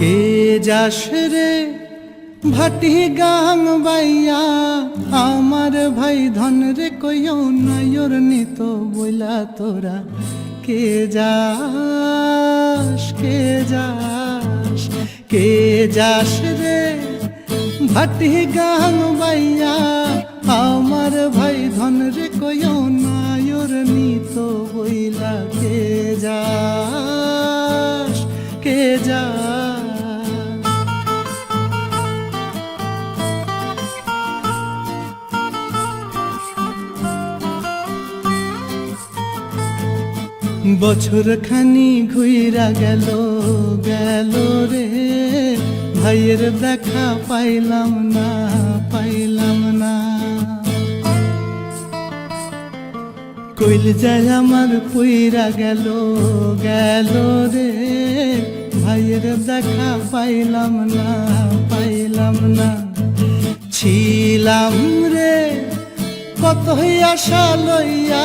কে যাস রে? ভাটি গাং বাইয়া, আমার ভাই ধন রে কইও নয়র নিত বইলা তোরা। কে যাস কে যাস কে যাস রে? ভাটি গাং বাইয়া, আমার ভাই ধন রে কইও নয়র নিত বইলা। কে যাস কে যাস বছর খানি ঘুইরা গেল গেল রে। ভাইয়ের দেখা পাইলাম না পাইলাম না। কইল যায় আমার পুইরা গেল গেল রে। ভাইয়ের দেখা পাইলাম না পাইলাম না। ছিলাম রে কত আশা লইয়া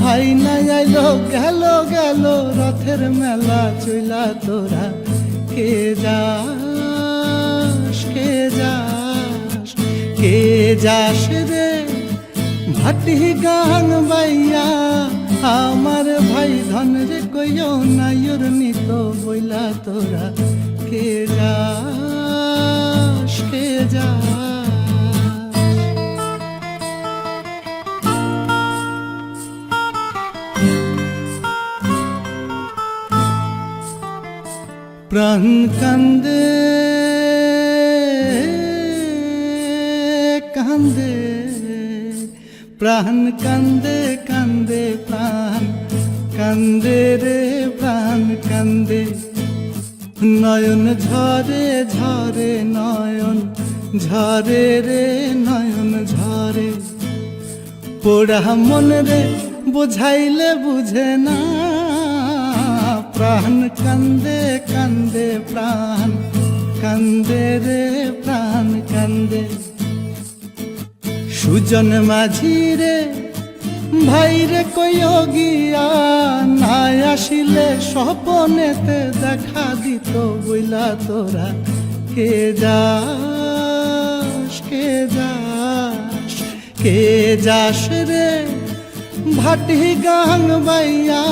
ভাই না আইলো, গেল গেল, রথের মেলা চইলা তোরা। কে যাস কে যাস কে যাস রে? ভাটি গান বাইয়া, আমার ভাই ধন রে কইও নাইর নিত বইলা তোরা। কে যাস কে যাস প্রাণ কান্দে কান্দে, প্রাণ কান্দে কান্দে, প্রাণ কান্দে রে, প্রাণ কান্দে। নয়ন ঝরে ঝরে, নয়ন ঝরে রে, নয়ন ঝরে। পোড়া মন রে, বুঝাইলে বুঝে না। প্রাণ কান্দে কান্দে প্রাণ, কান্দে রে প্রাণ, কান্দে। সুজন মাঝি রে, ভাই কইও গিয়া না আসিলে স্বপনেতে দেখা দিত বইলা তোরা। কে যাস কে যাস কে যাস রে? ভাটি গাং বাইয়া